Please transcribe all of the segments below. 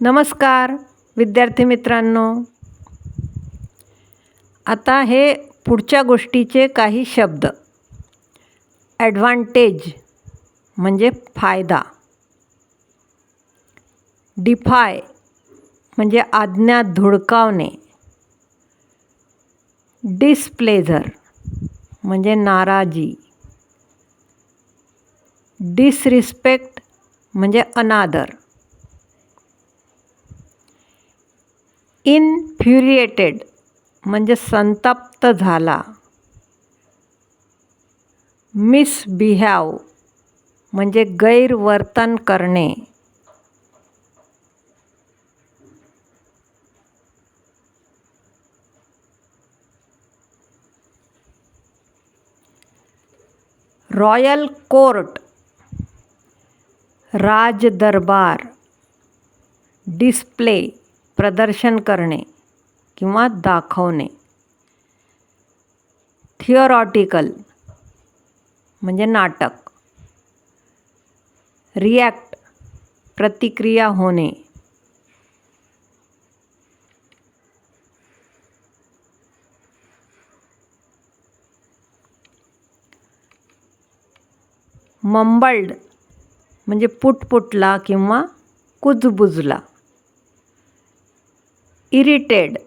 नमस्कार विद्यार्थी मित्रांनो. आता हे पुढच्या गोष्टीचे काही शब्द. ॲडव्हान्टेज म्हणजे फायदा. डिफाय म्हणजे आज्ञा धुडकावणे. डिसप्लेझर म्हणजे नाराजी. डिसरिस्पेक्ट म्हणजे अनादर. इनफ्युरिएटेड म्हणजे संतप्त झाला. मिसबिहॅव म्हणजे गैरवर्तन करणे. रॉयल कोर्ट राजदरबार डिस्प्ले प्रदर्शन करणे किंवा दाखवणे. थिअरॉटिकल म्हणजे नाटक. रिॲक्ट प्रतिक्रिया होणे. मंबल्ड म्हणजे पुटपुटला किंवा कुजबुजला. इरिटेड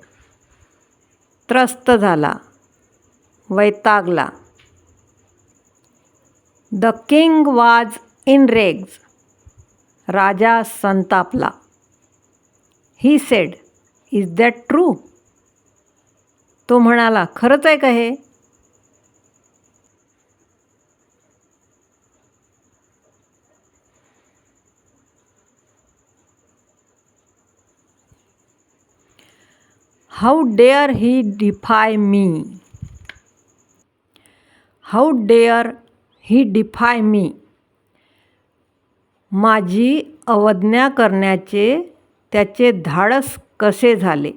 त्रस्त झाला वैतागला. The king was in rage Raja संतापला. He said is that true? तो म्हणाला खरंच आहे का हे? How dare he defy me how dare he defy me माझी अवज्ञा करण्याचे त्याचे धाडस कसे झाले?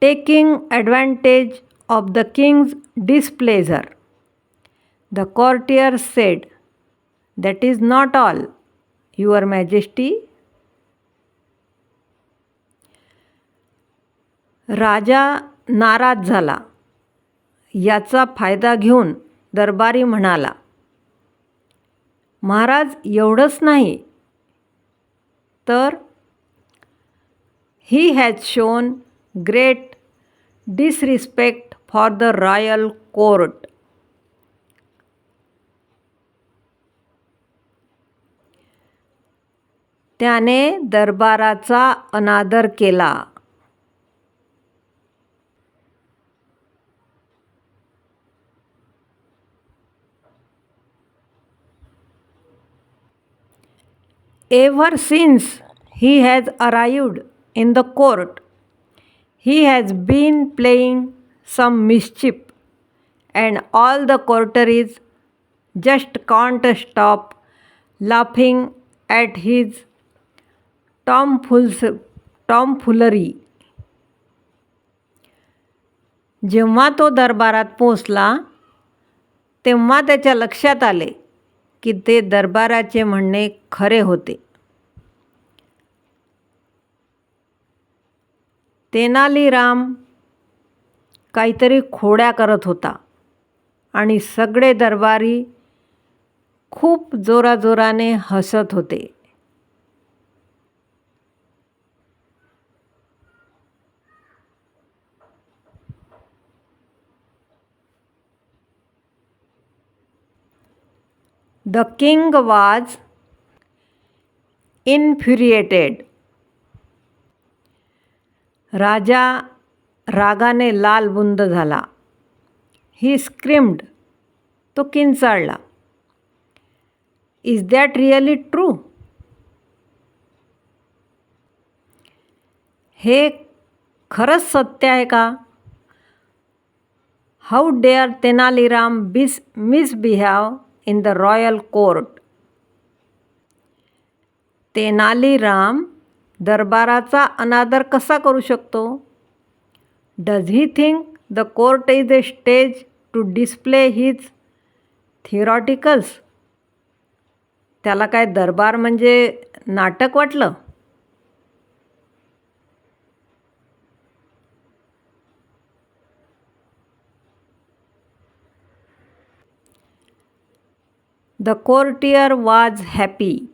Taking advantage of the king's displeasure the courtier said that is not all your majesty राजा नाराज झाला. याचा फायदा घेऊन दरबारी म्हणाला महाराज एवढंच नाही. तर he has shown great disrespect for the royal court त्याने दरबाराचा अनादर केला. Ever since he has arrived in the court he has been playing some mischief and all the courtier is just can't stop laughing at his tom fools tomfoolery जेव्हा तो दरबारात पोचला तेव्हा त्याच्या लक्षात आले की ते दरबाराचे म्हणणे खरे होते. तेनालीराम काहीतरी खोड्या करत होता आणि सगळे दरबारी खूप जोराजोराने हसत होते. द किंग वाज इन्फ्युरिएटेड राजा रागाने लालबुंद झाला. ही स्क्रिम्ड तो किंचाळला. इज़ दॅट रिअली ट्रू हे खरंच सत्य आहे का? हाऊ डेअर तेनालीराम बिस misbehave in the royal court Tenaliram दरबाराचा अनादर कसा करू शकतो? Does he think the court is a stage to display his theatricals त्याला काय दरबार म्हणजे नाटक वाटलं? The courtier was happy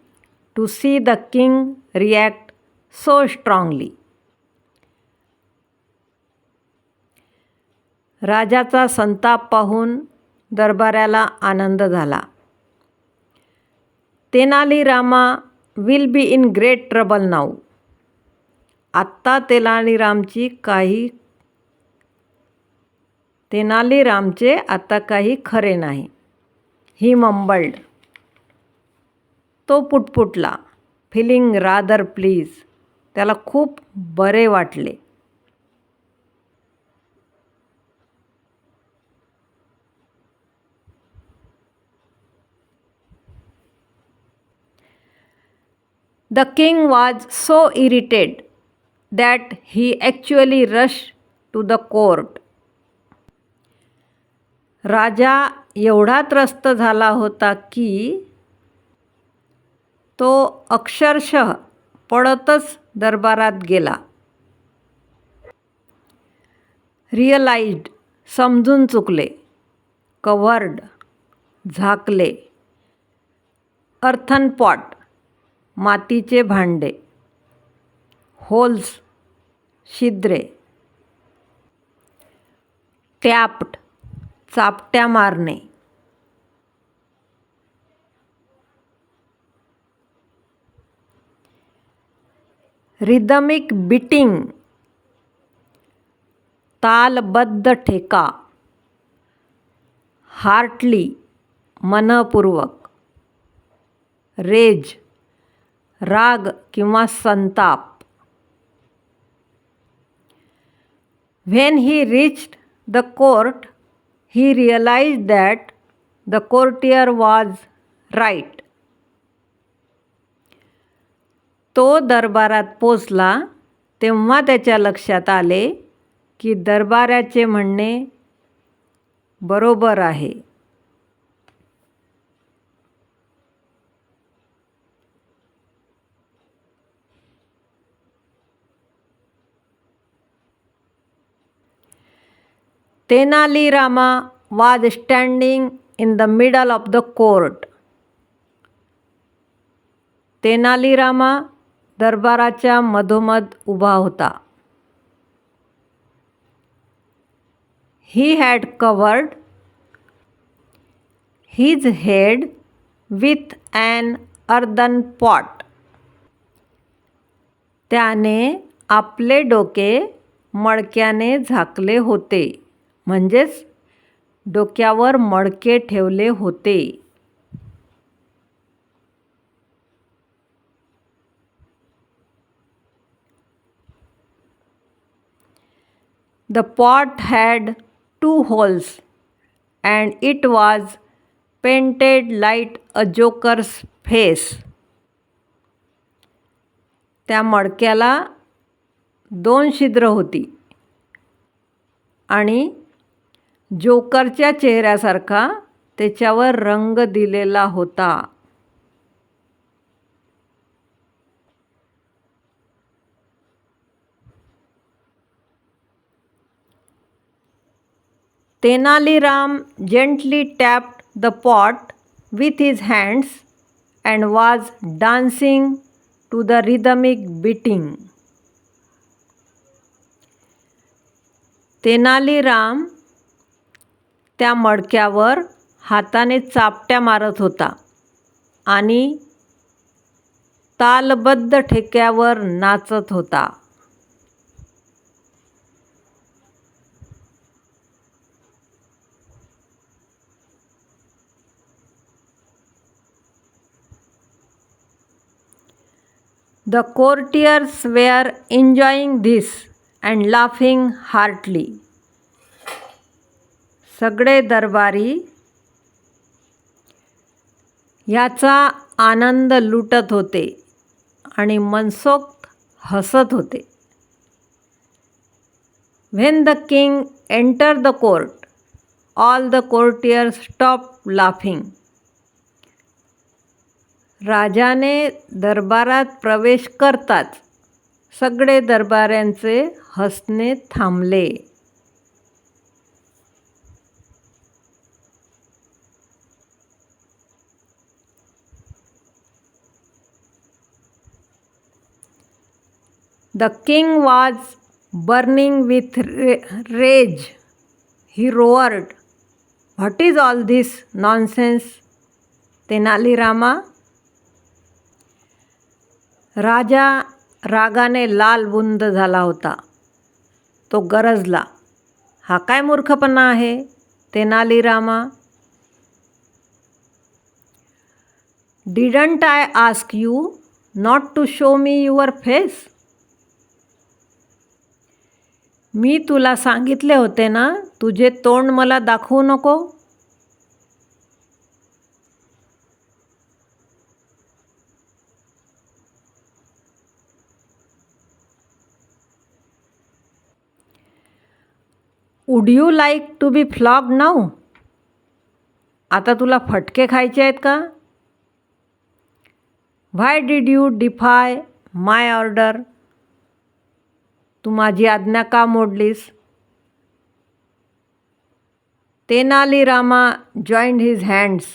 to see the king react so strongly. राजाचा संताप पाहून दरबाऱ्याला आनंद झाला. Tenali Rama will be in great trouble now. आत्ता तेनालीरामची काही तेनालीरामचे आता काही खरे नाही. ही मंबल्ड. तो पुटपुटला फिलिंग रादर प्लीज. त्याला खूप बरे वाटले. The king was so irritated that he actually rush to the court. राजा एवढा त्रस्त झाला होता की तो अक्षरशः पडतच दरबारात गेला. रिअलाइज्ड समजून चुकले कव्हर्ड झाकले अर्थन पॉट मातीचे भांडे होल्स छिद्रे टॅप्ड चापट्या मारणे. रिदमिक बिटिंग तालबद्ध ठेका. हार्टली मनपूर्वक. रेज राग किंवा संताप. When he reached the court he realize that the courtier was right तो दरबारात पोचला तेव्हा त्याच्या लक्षात आले की दरबाराचे म्हणणे बरोबर आहे. Tenalirama was standing in the middle of the court Tenalirama दरबाराच्या मधोमध उभा होता. He had covered his head with an earthen pot त्याने आपले डोके मडक्याने झाकले होते. म्हणजेच डोक्यावर मडके ठेवले होते. The pot had two holes and it was painted like a joker's face त्या मडक्याला दोन छिद्र होती आणि जोकरच्या चेहऱ्यासारखा त्याच्यावर रंग दिलेला होता. Tenaliram gently tapped the pot with his hands and was dancing to the rhythmic beating Tenaliram त्या मडक्यावर हाताने चापट्या मारत होता आणि तालबद्ध ठेक्यावर नाचत होता. The courtiers were enjoying this and laughing heartily सगळे दरबारी याचा आनंद लुटत होते आणि मनसोक्त हसत होते. When the king enter the court all the courtier stop laughing राजाने दरबारात प्रवेश करताच सगळे दरबाऱ्यांचे हसणे थांबले. The king was burning with re rage he roared what is all this nonsense Tenalirama राजा रागाने लालबुंद झाला होता. तो गरजला. हा काय मूर्खपणा आहे? Tenalirama didn't I ask you not to show me your face मी तुला सांगितले होते ना तुझे तोंड मला दाखवू नको. Would you like to be flog now आता तुला फटके खायचे आहेत का? Why did you defy my order तू माझी आज्ञा का मोडलीस? Tenalirama joined his hands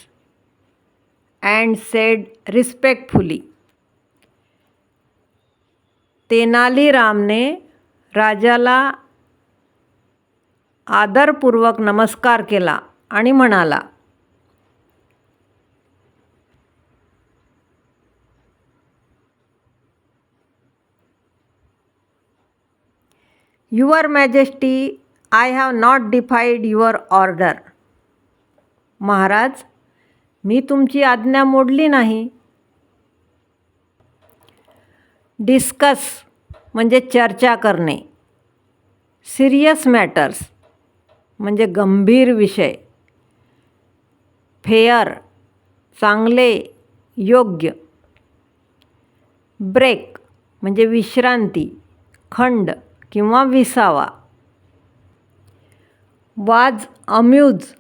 and said respectfully तेनालीरामने राजाला आदरपूर्वक नमस्कार केला आणि म्हणाला your majesty I have not defied your order. Maharaj मी तुमची आज्ञा मोडली नाही. डिस्कस म्हणजे चर्चा करणे. सिरियस मॅटर्स म्हणजे गंभीर विषय. फेअर चांगले योग्य. ब्रेक म्हणजे विश्रांती. खंड किंवा विसावा. वाज अम्यूज.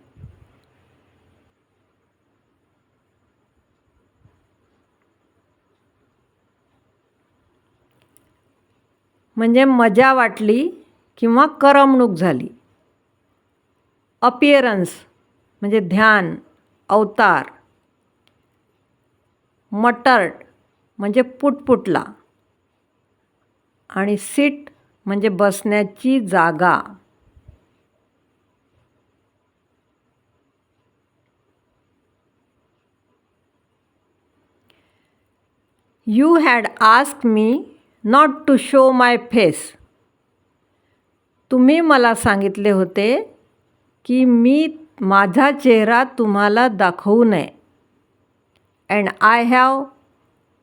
म्हणजे मजा वाटली किंवा करमणूक झाली. अपियरन्स म्हणजे ध्यान अवतार. मटर्ड म्हणजे पुटपुटला. आणि सीट म्हणजे बसण्याची जागा. You had ask me not to show my face तुम्ही मला सांगितले होते की मी माझा चेहरा तुम्हाला दाखवू नये. And I have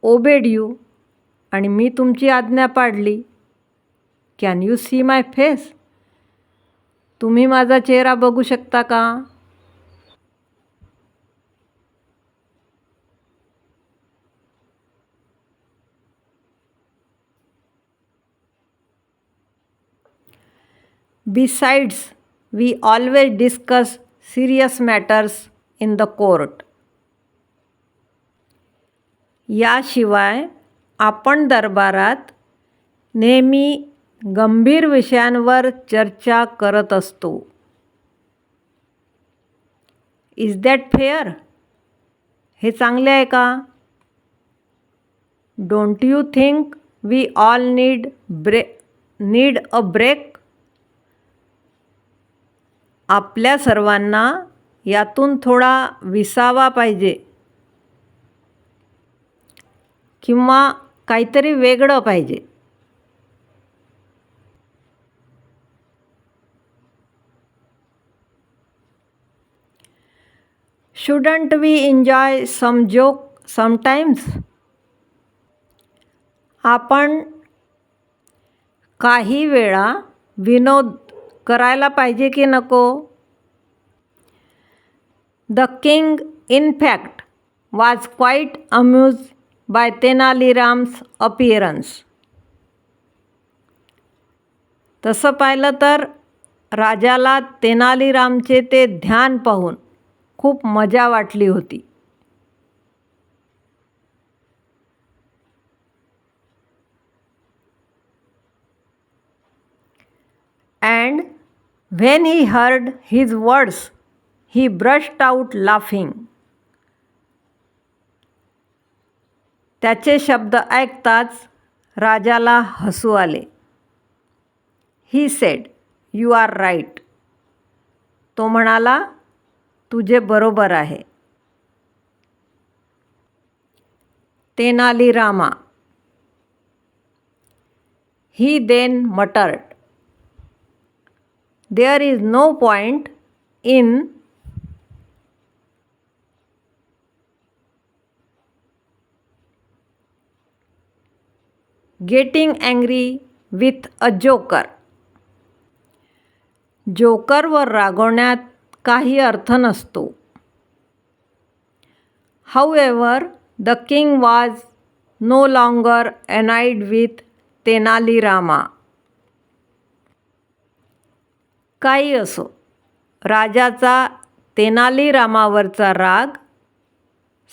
obeyed you आणि मी तुमची आज्ञा पाडली. Can you see my face तुम्ही माझा चेहरा बघू शकता का? Besides we always discuss serious matters in the court याशिवाय आपण दरबारात नेहमी गंभीर विषयांवर चर्चा करत असतो. इज दॅट फेअर हे चांगले आहे का? Don't you think we all need bre need a break आपल्या सर्वांना यातून थोडा विसावा पाहिजे. किंवा काहीतरी वेगळं पाहिजे. Shouldn't we enjoy some joke sometimes आपण काही वेळा विनोद करायला पाहिजे की नको? The king in fact was quite amuse by Tenaliram's appearance तसं पाहिलं तर राजाला तेनालीरामचे ते ध्यान पाहून खूप मजा वाटली होती. And when he heard his words he brushed out laughing त्याचे शब्द ऐकताच राजाला हसू आले. He said you are right तो म्हणाला तुझे बरोबर आहे. Tenali Rama. He then muttered there is no point in getting angry with a joker जोकरवर रागवण्यात काही अर्थ नसतो. However the king was no longer annoyed with Tenalirama काही असो राजाचा तेनालीरामावरचा राग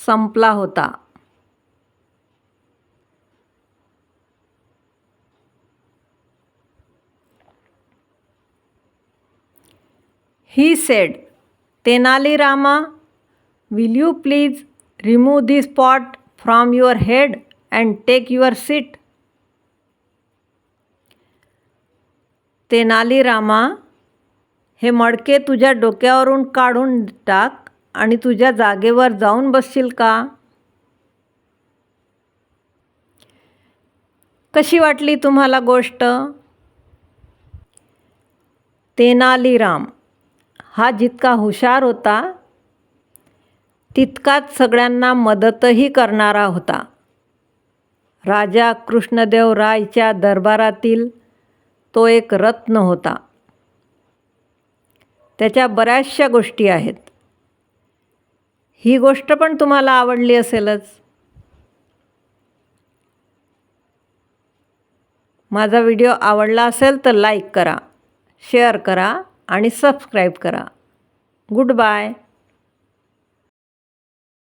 संपला होता. He said Tenalirama will you please remove this pot from your head and take your seat Tenalirama हे मडके तुझ्या डोक्यावरून काढून टाक आणि तुझ्या जागेवर जाऊन बसशील का? कशी वाटली तुम्हाला गोष्ट? तेनालीराम हा जितका हुशार होता तितकाच सगळ्यांना मदतही करणारा होता. राजा कृष्णदेव रायच्या दरबारातील तो एक रत्न होता. त्याच्या बऱ्याचशा गोष्टी आहेत. ही गोष्ट पण तुम्हाला आवडली असेलच. माझा व्हिडिओ आवडला असेल तर लाईक करा शेअर करा. आणि सबस्क्राईब करा. Good bye.